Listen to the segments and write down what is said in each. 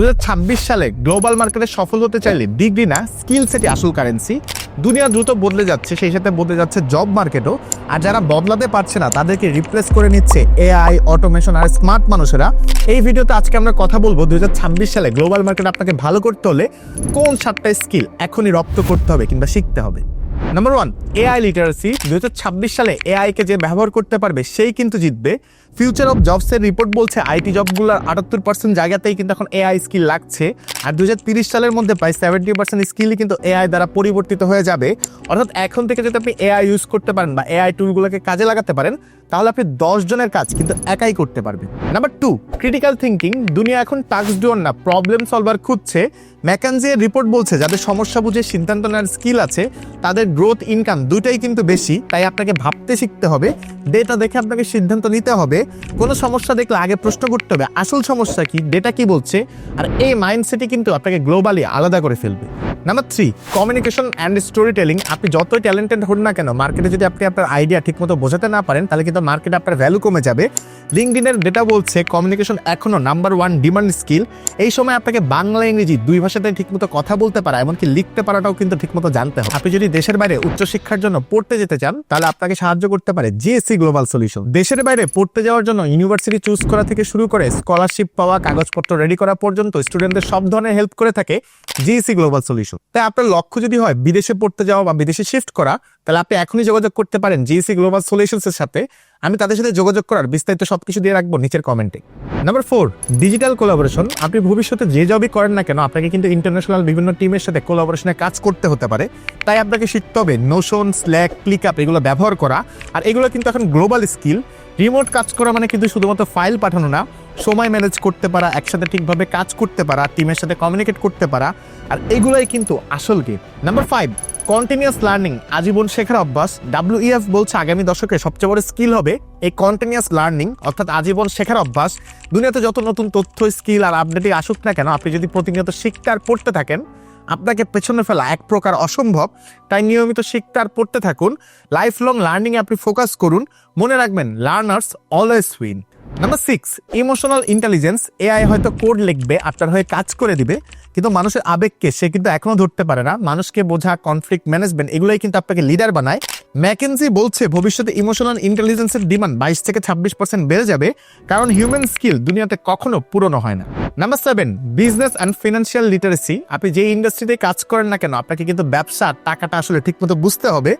দু সালে গ্লোবাল মার্কেটে সফল হতে চাইলে ডিগ্রি না, স্কিল সেটি আসল কারেন্সি। দুনিয়া দ্রুত বদলে যাচ্ছে, সেই সাথে বদলে যাচ্ছে জব মার্কেটও। আর যারা বদলাতে পারছে না, তাদেরকে রিপ্লেস করে নিচ্ছে এআই অটোমেশন আর স্মার্ট মানুষেরা। এই ভিডিওতে আজকে আমরা কথা বলব দুই হাজার ছাব্বিশ সালে গ্লোবাল মার্কেট আপনাকে ভালো করতে হলে কোন সাতটা স্কিল এখনই রপ্ত করতে হবে কিংবা শিখতে হবে। নাম্বার ওয়ান এআই লিটারেসি দুই হাজার ছাব্বিশ সালে এআই কে যে ব্যবহার করতে পারবে, সেই কিন্তু জিতবে। ফিউচার অফ জবসের রিপোর্ট বলছে আইটি জবগুলোর আটাত্তর পার্সেন্ট জায়গাতেই কিন্তু এখন এআই স্কিল লাগছে। আর দু সালের মধ্যে প্রায় সেভেন্টি পার্সেন্ট স্কিলই কিন্তু এআই দ্বারা পরিবর্তিত হয়ে যাবে। অর্থাৎ এখন থেকে যদি আপনি এআই ইউজ করতে পারেন বা এআই টুলগুলোকে কাজে লাগাতে পারেন, তাহলে আপনি দশ জনের কাজ কিন্তু একাই করতে পারবেন। নাম্বার টু ক্রিটিক্যাল থিঙ্কিং দুনিয়া এখন টাস্ক ডোর না প্রবলেম সলভার খুঁজছে। ম্যাকানজিয়ার রিপোর্ট বলছে, যাদের সমস্যা বুঝে সিদ্ধান্ত নেওয়ার স্কিল আছে, তাদের গ্রোথ ইনকাম দুটাই কিন্তু বেশি, তাই আপনাকে ভাবতে শিখতে হবে। ডেটা দেখে আপনাকে সিদ্ধান্ত নিতে হবে। কোনো সমস্যা দেখলে আগে প্রশ্ন করতে হবে, আসল সমস্যা কি ডেটা কি বলছে, আর এই মাইন্ডসেটই কিন্তু আপনাকে গ্লোবালি আলাদা করে ফেলবে। Number three communication and story telling আপনি যতই ট্যালেন্টেড হন না কেন মার্কেটে যদি আপনি আপনার আইডিয়া ঠিকমতো বোঝাতে না পারেন, তাহলে কিন্তু মার্কেটে আপনার ভ্যালু কমে যাবে। লিঙ্ক লিঙ্কডিনের ডেটা বলছে কমিউনিকেশন এখনও নাম্বার ওয়ান ডিমান্ড স্কিল এই সময় আপনাকে বাংলা, ইংরেজি দুই ভাষাতে ঠিকমতো কথা বলতে পারা, এমনকি লিখতে পারাটাও কিন্তু ঠিকমতো জানতে হবে। আপনি যদি দেশের বাইরে উচ্চশিক্ষার জন্য পড়তে যেতে চান, তাহলে আপনাকে সাহায্য করতে পারে জিএসসি গ্লোবাল সলিউশন দেশের বাইরে পড়তে যাওয়ার জন্য ইউনিভার্সিটি চুজ করা থেকে শুরু করে স্কলারশিপ পাওয়া, কাগজপত্র রেডি করা পর্যন্ত স্টুডেন্টদের সব ধরনের হেল্প করে থাকে জিএসসি গ্লোবাল সলিউশন তাই আপনার লক্ষ্য যদি হয় বিদেশে পড়তে যাওয়া বা বিদেশে শিফট করা, তাহলে আপনি এখনই যোগাযোগ করতে পারেন জিএসি গ্লোবাল সলিউশনস এর সাথে। আমি তাদের সাথে যোগাযোগ করার বিস্তারিত সবকিছু দিয়ে রাখব নিচের কমেন্টে নাম্বার ফোর ডিজিটাল কোলাবোরেশন আপনি ভবিষ্যতে যে জবই করেন না কেন, আপনাকে কিন্তু ইন্টারন্যাশনাল বিভিন্ন টিমের সাথে কোলাবোরেশনে কাজ করতে হতে পারে। তাই আপনাকে শিখতে হবে নোশন স্ল্যাক ক্লিক আপ এগুলো ব্যবহার করা। আর এগুলো কিন্তু এখন গ্লোবাল স্কিল রিমোট কাজ করা মানে কিন্তু শুধুমাত্র ফাইল পাঠানো না, সময় ম্যানেজ করতে পারা, একসাথে ঠিকভাবে কাজ করতে পারা টিমের সাথে কমিউনিকেট করতে পারা। আর এগুলোই কিন্তু আসল game number five continuous learning আজীবন শেখার অভ্যাস। ডাব্লিউইএফ বলছে আগামী দশকে সবচেয়ে বড় স্কিল হবে এই কন্টিনিউয়াস লার্নিং অর্থাৎ আজীবন শেখার অভ্যাস। দুনিয়াতে যত নতুন তথ্য স্কিল আর আপডেটই আসুক না কেন, আপনি যদি প্রতিনিয়ত শিখতে আর পড়তে থাকেন আপনাকে পেছনে ফেলা এক প্রকার অসম্ভব, তাই নিয়মিত শিখতে আর পড়তে থাকুন। লাইফ লং লার্নিংয়ে আপনি ফোকাস করুন। মনে রাখবেন learners always win number six emotional intelligence AI হয়তো কোড লিখবে, আপনার হয়ে কাজ করে দিবে, কিন্তু মানুষের আবেগকে সে কিন্তু এখনও ধরতে পারে না। মানুষকে বোঝা কনফ্লিক্ট ম্যানেজমেন্ট এগুলোই কিন্তু আপনাকে লিডার বানায়। ম্যাকেন্সি বলছে ভবিষ্যতে ইমোশনাল ইন্টেলিজেন্সের ডিমান্ড বাইশ থেকে ছাব্বিশ পার্সেন্ট বেড়ে যাবে, কারণ হিউম্যান স্কিল দুনিয়াতে কখনো পুরনো হয় না। Number seven business and financial literacy আপনি যে ইন্ডাস্ট্রিতে কাজ করেন না কেন, আপনাকে কিন্তু ব্যবসা টাকাটা আসলে ঠিকমতো বুঝতে হবে।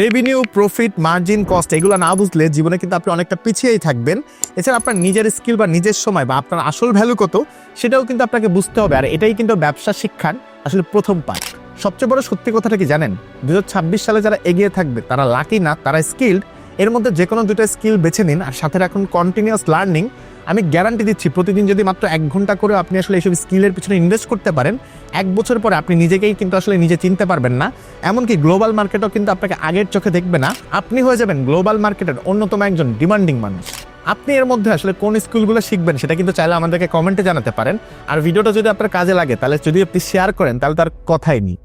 রেভিনিউ প্রফিট মার্জিন কস্ট এগুলো না বুঝলে জীবনে কিন্তু আপনি অনেকটা পিছিয়েই থাকবেন। এছাড়া আপনার নিজের স্কিল বা নিজের সময় বা আপনার আসল ভ্যালু কত, সেটাও কিন্তু আপনাকে বুঝতে হবে। আর এটাই কিন্তু ব্যবসা শিক্ষার আসলে প্রথম পার্ট সবচেয়ে বড় সত্যি কথাটা কি জানেন? দুই হাজার ছাব্বিশ সালে যারা এগিয়ে থাকবে, তারা লাকি না, তারা স্কিল্ড এর মধ্যে যে কোনো দুটো স্কিল বেছে নিন আর সাথে রাখুন কন্টিনিউয়াস লার্নিং আমি গ্যারান্টি দিচ্ছি, প্রতিদিন যদি মাত্র এক ঘণ্টা করে আপনি আসলে এইসব স্কিলের পিছনে ইনভেস্ট করতে পারেন, এক বছর পরে আপনি নিজেকেই কিন্তু আসলে নিজে চিনতে পারবেন না। এমনকি গ্লোবাল মার্কেটও কিন্তু আপনাকে আগের চোখে দেখবে না। আপনি হয়ে যাবেন গ্লোবাল মার্কেটের অন্যতম একজন ডিমান্ডিং মানুষ। আপনি এর মধ্যে আসলে কোন স্কিলগুলো শিখবেন, সেটা কিন্তু চাইলে আমাদেরকে কমেন্টে জানাতে পারেন। আর ভিডিওটা যদি আপনার কাজে লাগে, তাহলে যদি আপনি শেয়ার করেন, তাহলে তার কথাই নেই।